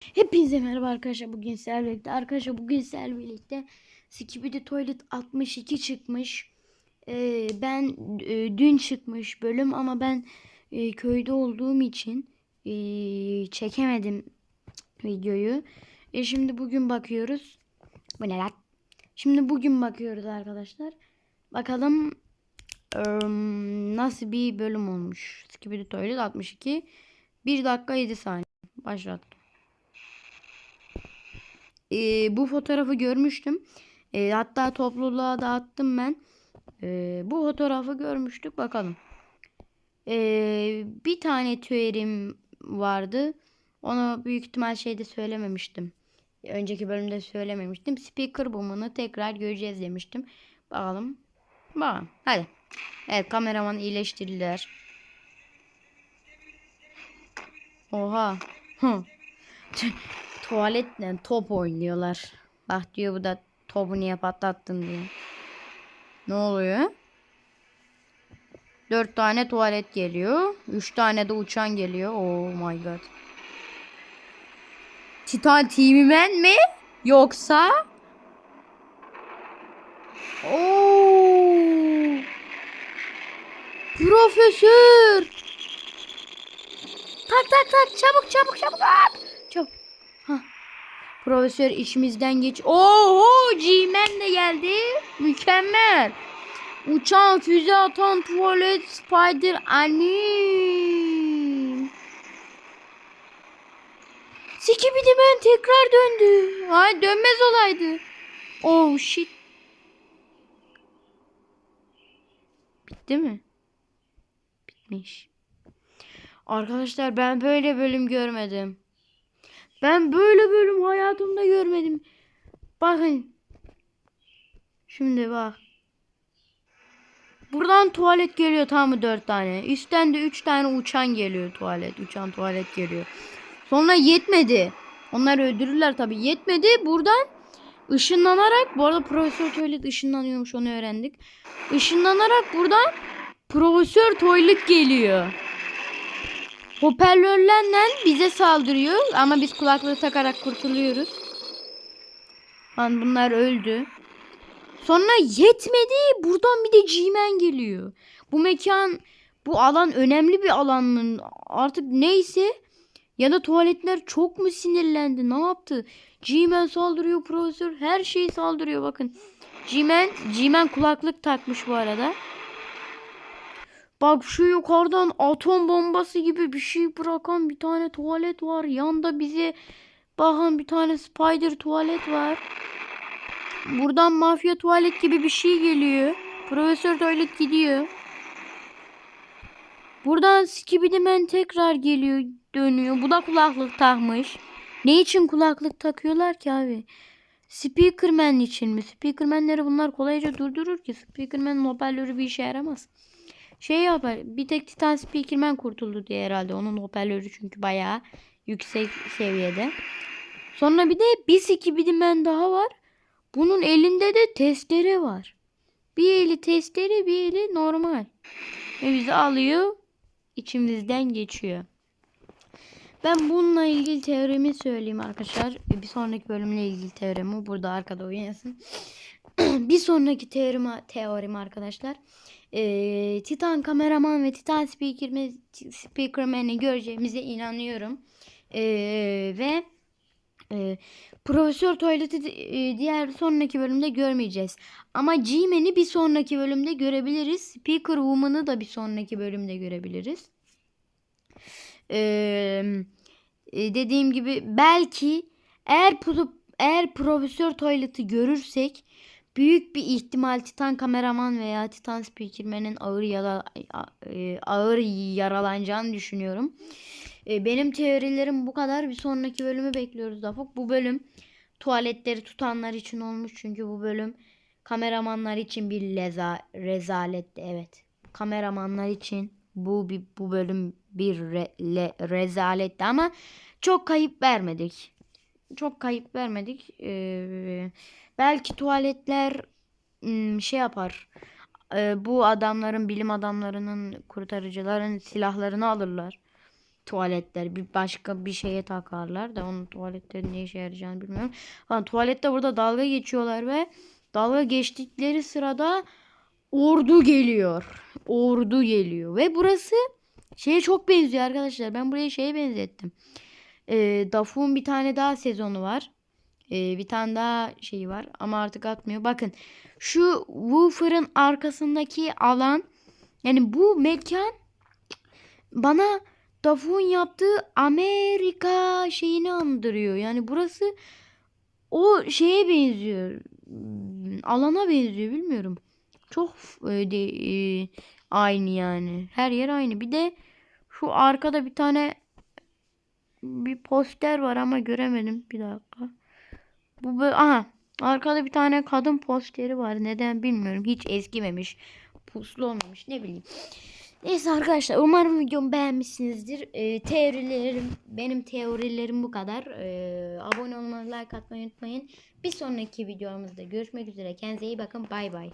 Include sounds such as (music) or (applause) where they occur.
Hepinize merhaba arkadaşlar. Bugün sizlerle birlikte arkadaşlar bugün sizlerle birlikte Skibidi Toilet 62 çıkmış. Ee, ben e, dün çıkmış bölüm ama ben e, köyde olduğum için e, çekemedim videoyu. E, şimdi bugün bakıyoruz. Bu ne lan? Şimdi bugün bakıyoruz arkadaşlar. Bakalım ım, nasıl bir bölüm olmuş. Skibidi Toilet 62. 1 dakika 7 saniye. Başlattım. Ee, bu fotoğrafı görmüştüm. Ee, hatta topluluğa da attım ben. Ee, bu fotoğrafı görmüştük. Bakalım. Ee, bir tane tüyerim vardı. Onu büyük ihtimal şeyde söylememiştim. Önceki bölümde söylememiştim. Speaker boom'unu tekrar göreceğiz demiştim. Bakalım. Bakalım. Hadi. Evet kameraman iyileştirdiler. Oha. Hı. Tuvaletle top oynuyorlar. Bak diyor bu da topu niye patlattın diye. Ne oluyor? Dört tane tuvalet geliyor. Üç tane de uçan geliyor. Oh my god. Titan Man mi? Yoksa? Oo. Profesör. Tak tak tak çabuk çabuk çabuk. Hop. Profesör işimizden geç. Oho G-Man de geldi. Mükemmel. Uçan füze atan tuvalet spider anim. Skibidi Man tekrar döndü. Ay dönmez olaydı. Oh shit. Bitti mi? Bitmiş. Arkadaşlar ben böyle bölüm görmedim. Ben böyle bölüm hayatımda görmedim. Bakın. Şimdi bak. Buradan tuvalet geliyor tamam mı dört tane. Üstten de üç tane uçan geliyor tuvalet. Uçan tuvalet geliyor. Sonra yetmedi. Onlar öldürürler tabi. Yetmedi. Buradan ışınlanarak bu arada profesör tuvalet ışınlanıyormuş onu öğrendik. Işınlanarak buradan profesör tuvalet geliyor. Hoparlörlerle bize saldırıyor ama biz kulaklığı takarak kurtuluyoruz. Lan bunlar öldü. Sonra yetmedi. Buradan bir de G-Man geliyor. Bu mekan, bu alan önemli bir alan mı? Artık neyse. Ya da tuvaletler çok mu sinirlendi? Ne yaptı? G-Man saldırıyor profesör. Her şey saldırıyor bakın. G-Man, G-Man kulaklık takmış bu arada. Bak şu yukarıdan atom bombası gibi bir şey bırakan bir tane tuvalet var. Yanda bize bakan bir tane spider tuvalet var. Buradan mafya tuvalet gibi bir şey geliyor. Profesör tuvalet gidiyor. Buradan Skibidi tekrar geliyor dönüyor. Bu da kulaklık takmış. Ne için kulaklık takıyorlar ki abi? Speakerman için mi? Speakermanleri bunlar kolayca durdurur ki. Speakerman'ın hoparlörü bir işe yaramaz şey yapar. Bir tek Titan Speakerman kurtuldu diye herhalde. Onun hoparlörü çünkü bayağı yüksek seviyede. Sonra bir de bir Skibidi daha var. Bunun elinde de testere var. Bir eli testere bir eli normal. Ve bizi alıyor. içimizden geçiyor. Ben bununla ilgili teorimi söyleyeyim arkadaşlar. Bir sonraki bölümle ilgili teorimi burada arkada oynasın. (clears throat) bir sonraki teorim, teorim arkadaşlar e, Titan kameraman ve Titan speaker, speakerman'i göreceğimize inanıyorum. E, ve e, Profesör Tuvalet'i e, diğer sonraki bölümde görmeyeceğiz. Ama G-Man'i bir sonraki bölümde görebiliriz. Speaker Woman'ı da bir sonraki bölümde görebiliriz. Ee, dediğim gibi belki eğer eğer Profesör Toilet'i görürsek büyük bir ihtimal Titan kameraman veya Titan speakerman'in ağır yara, e, ağır yaralanacağını düşünüyorum. E, benim teorilerim bu kadar. Bir sonraki bölümü bekliyoruz Dafuk. Bu bölüm tuvaletleri tutanlar için olmuş. Çünkü bu bölüm kameramanlar için bir leza, rezaletti. Evet. Kameramanlar için bu bir, bu bölüm bir re, le, rezaletti ama çok kayıp vermedik. Çok kayıp vermedik. Ee, Belki tuvaletler şey yapar. Bu adamların bilim adamlarının kurtarıcıların silahlarını alırlar. tuvaletler bir başka bir şeye takarlar da onun tuvaletlerin ne işe yarayacağını bilmiyorum. Falan tuvalette burada dalga geçiyorlar ve dalga geçtikleri sırada ordu geliyor. Ordu geliyor ve burası şeye çok benziyor arkadaşlar. Ben buraya şeye benzettim. Ee, Dafun bir tane daha sezonu var. Ee, bir tane daha şeyi var ama artık atmıyor. Bakın şu woofer'ın arkasındaki alan yani bu mekan bana Dafun yaptığı Amerika şeyini andırıyor. Yani burası o şeye benziyor. Alana benziyor bilmiyorum. Çok e, de, e, aynı yani. Her yer aynı. Bir de şu arkada bir tane poster var ama göremedim. Bir dakika. Bu böyle, aha arkada bir tane kadın posteri var. Neden bilmiyorum. Hiç eskimemiş. Puslu olmamış ne bileyim. Neyse arkadaşlar umarım videomu beğenmişsinizdir. Ee, teorilerim benim teorilerim bu kadar. Ee, abone olmayı, like atmayı unutmayın. Bir sonraki videomuzda görüşmek üzere. Kendinize iyi bakın. Bay bay.